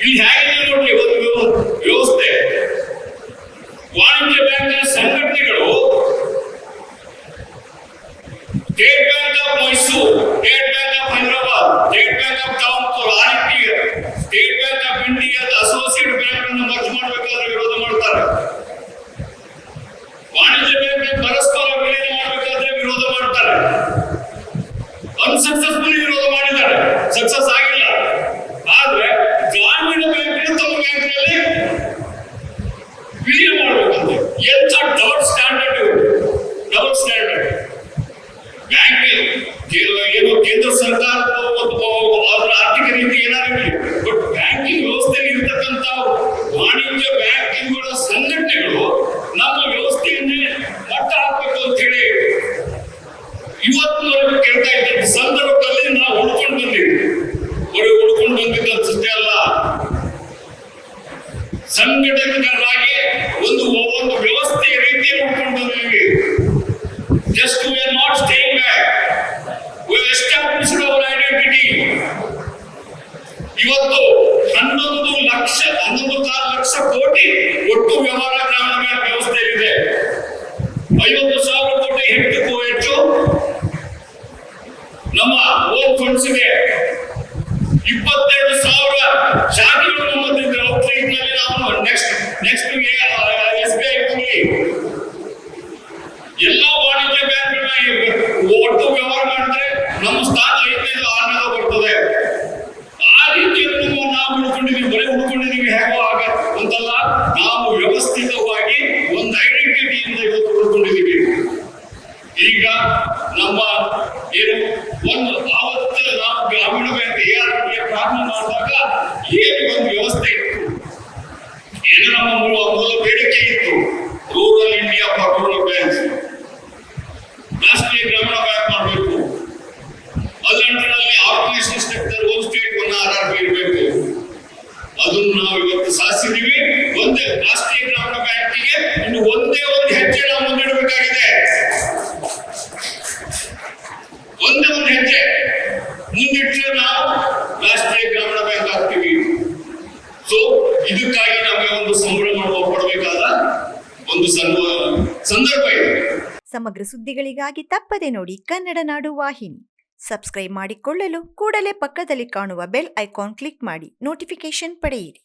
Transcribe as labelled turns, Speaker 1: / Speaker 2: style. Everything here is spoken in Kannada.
Speaker 1: ಇಲ್ಲಿ ಹೇಗಿದೆ ನೋಡಿ ಒಂದು ವ್ಯವಸ್ಥೆ. ವಾಣಿಜ್ಯ ಬ್ಯಾಂಕಿನ ಸಂಘಟನೆಗಳು State Bank of Mysore State Bank of Hyderabad State Bank of Kanpur ಆ ಸ್ಟೇಟ್ ಬ್ಯಾಂಕ್ ಆಫ್ ಇಂಡಿಯಾದ ಅಸೋಸಿಯೇಟ್ ಬ್ಯಾಂಕ್ ಅನ್ನು ಮರ್ಜ್ ಮಾಡಬೇಕಾದ್ರೆ ವಿರೋಧ ಮಾಡ್ತಾರೆ. ವಾಣಿಜ್ಯ ಬ್ಯಾಂಕ್ ಪರಸ್ಪರ ವಿಲೀನ ಮಾಡಬೇಕಾದ್ರೆ ವಿರೋಧ ಮಾಡ್ತಾರೆ. ಅನ್ಸಕ್ಸಸ್ಫುಲಿ ವಿರೋಧ ಮಾಡಿದ್ದಾರೆ. ಸಕ್ಸಸ್ ಆಗಿಲ್ಲ. ಆದ್ರೆ ಅದರ ಆರ್ಥಿಕ ರೀತಿ ಏನಾದ್ರೂ ಬಟ್ ಬ್ಯಾಂಕಿಂಗ್ ವ್ಯವಸ್ಥೆಯಲ್ಲಿ ಇರ್ತಕ್ಕಂಥ ವಾಣಿಜ್ಯ ಬ್ಯಾಂಕಿಂಗ್ಗಳ ಸಂಘಟನೆಗಳು ನಮ್ಮ ವ್ಯವಸ್ಥೆಯನ್ನೇ ಮಟ್ಟ ಹಾಕಬೇಕು ಅಂತ ಹೇಳಿ ಇವತ್ತಿನವರೆಗೂ ಕೇಳ್ತಾ ಇದ್ದಂತ ಸಂದರ್ಭದಲ್ಲಿ ನಾವು ಉಳ್ಕೊಂಡು ಬಂದಿವಿ ಬರೀ ಉಳ್ಕೊಂಡು ಬಂದಿದ್ದಷ್ಟೇ ಅಲ್ಲ. ಸಂಘಟಕರಾಗಿ ಇವತ್ತು ಹನ್ನೊಂದು ಲಕ್ಷ ಹನ್ನೊಂದು ಕಾಲು ಲಕ್ಷ ಕೋಟಿ ಒಟ್ಟು ವ್ಯವಹಾರ ಗ್ರಾಮೀಣ ಬ್ಯಾಂಕ್ ಇದೆ ಐವತ್ತು ಸಾವಿರ ಕೋಟಿ ಹೆಚ್ಚು ಹೆಚ್ಚು ನಮ್ಮ ಓನ್ ಫಂಡ್ಸ್ ಇದೆ ಇಪ್ಪತ್ತೆರಡು ಸಾವಿರ ಶಾಖೆಗಳು ನಮ್ಮಲ್ಲಿದೆ ಔಟ್ಲೈಟ್ನಲ್ಲಿ ನಾವು next next S B I ಹೋಗಿ ಎಲ್ಲ ವಾಣಿಜ್ಯ ಬ್ಯಾಂಕ್ಗಳನ್ನ ಒಟ್ಟು ವ್ಯವಹಾರ ಮಾಡಿದ್ರೆ ನಮ್ಮ ಸ್ಥಾನ ಐದನೇದು ಆರನೇದು ಬರ್ತದೆ. ರೀತಿಯಲ್ಲಿ ನಾವು ಉಳ್ಕೊಂಡಿದೀವಿ ಬರೀ ಉಳ್ಕೊಂಡಿದೀವಿ ಹೇಗೋ ಆಗ ಅಂತಲ್ಲ, ನಾವು ವ್ಯವಸ್ಥಿತವಾಗಿ ಒಂದು ಐಡೆಂಟಿಟಿಯಿಂದ ಇವತ್ತು ಉಳ್ಕೊಂಡಿದೀವಿ ಈಗ ನಮ್ಮ ಏನು ಒಂದು ಆವತ್ತು ನಾವು ಗ್ರಾಮೀಣ ಬ್ಯಾಂಕ್ ಎ ಆರ್ ಪ್ರಾರಂಭ ಮಾಡಿದಾಗ ಏನು ಒಂದು ವ್ಯವಸ್ಥೆ ಇತ್ತು? ಏನು ನಮ್ಮ ಮೂಲ ಬೇಡಿಕೆ ಇತ್ತು? Rural India for rural banks ರಾಷ್ಟ್ರೀಯ ಗ್ರಾಮೀಣ ಬ್ಯಾಂಕ್ ಮಾಡಬೇಕು. ಅಲ್ಲಂಟರಲ್ಲಿ organisation sector state one R R B ಇರಬೇಕು ಅದನ್ನು ನಾವು ಇವತ್ತು ಸಾಧಿಸಿದೀವಿ ಒಂದೇ ರಾಷ್ಟ್ರೀಯ ಗ್ರಾಮೀಣ ಬ್ಯಾಂಕಿಗೆ ಇನ್ನು ಒಂದೇ ಒಂದು ಹೆಜ್ಜೆ ನಾವು ಮುಂದಿಡಬೇಕಾಗಿದೆ. ಒಂದೇ ಒಂದು ಹೆಜ್ಜೆ ಮುಂದಿಟ್ಟರೆ ನಾವು ರಾಷ್ಟ್ರೀಯ ಗ್ರಾಮೀಣ ಬ್ಯಾಂಕ್ ಆಗ್ತೀವಿ. ಸೊ ಇದಕ್ಕಾಗಿ ನಮಗೆ ಒಂದು ಸಂಭ್ರಮ ಪಡಬೇಕಾದ ಒಂದು ಸಂದರ್ಭ ಇದೆ.
Speaker 2: ಸಮಗ್ರ ಸುದ್ದಿಗಳಿಗಾಗಿ ತಪ್ಪದೆ ನೋಡಿ ಕನ್ನಡ ನಾಡು ವಾಹಿನಿ. ಸಬ್ಸ್ಕ್ರೈಬ್ ಮಾಡಿಕೊಳ್ಳಲು ಕೂಡಲೇ ಪಕ್ಕದಲ್ಲಿ ಕಾಣುವ ಬೆಲ್ ಐಕಾನ್ ಕ್ಲಿಕ್ ಮಾಡಿ ನೋಟಿಫಿಕೇಶನ್ ಪಡೆಯಿರಿ.